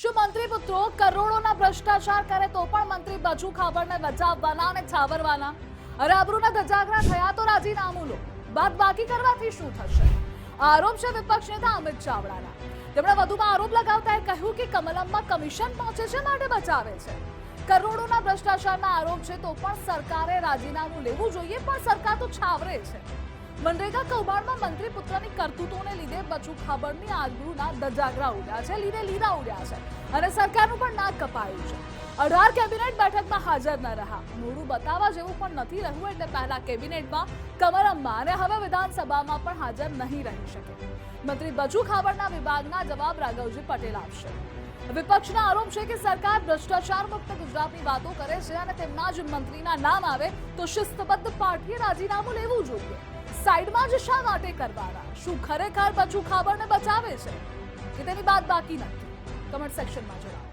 શું મંત્રી પુત્રો કરોડોના ભ્રષ્ટાચાર કરે તો પણ મંત્રી બચુ ખાબડને બચાવવાના અને છાવરવાના? અરે આબરૂના ધજાગરા થયા તો રાજીનામું લો. બાદ બાકી કરવાથી શું થશે? આરોપ છે વિપક્ષ નેતા અમિત ચાવડાના. તેમણે વધુમાં આરોપ લગાવતા કહ્યું કે કમલમમાં કમિશન પહોંચે છે માટે બચાવે છે. કરોડોના ભ્રષ્ટાચારના આરોપ છે તો પણ સરકારે રાજીનામું લેવું જોઈએ પણ સરકાર તો છાવરે છે. મનરેગા કૌભાંડમાં મંત્રી પુત્રની કરતૂતોને લીધે બચુ ખાબડની આબરૂના દજાગરા ઉડ્યા છે, લીધે લીરા ઉડ્યા છે અને સરકારનું પણ નાક કપાયું છે. અઢાર કેબિનેટ બેઠકમાં હાજર ન રહ્યા. મોડું બતાવવા જેવું પણ નથી રહ્યું એટલે પહેલા કેબિનેટમાં કમરમમાં અને હવે વિધાનસભામાં પણ હાજર નહીં રહી શકે. મંત્રી બચુ ખાબડના વિભાગના જવાબ રાઘવજી પટેલ આપશે. વિપક્ષના આરોપ છે કે સરકાર ભ્રષ્ટાચાર મુક્ત ગુજરાતની વાતો કરે છે અને તેમના જ મંત્રીના નામ આવે તો શિસ્તબદ્ધ પાર્ટીએ રાજીનામું લેવું જોઈએ. સાઈડમાં જ શા માટે કરવાના? શું ખરેખર બચુ ખાબરને બચાવે છે? કે તેની બાદ બાકી નથી? કમેન્ટ સેક્શનમાં જણાવો.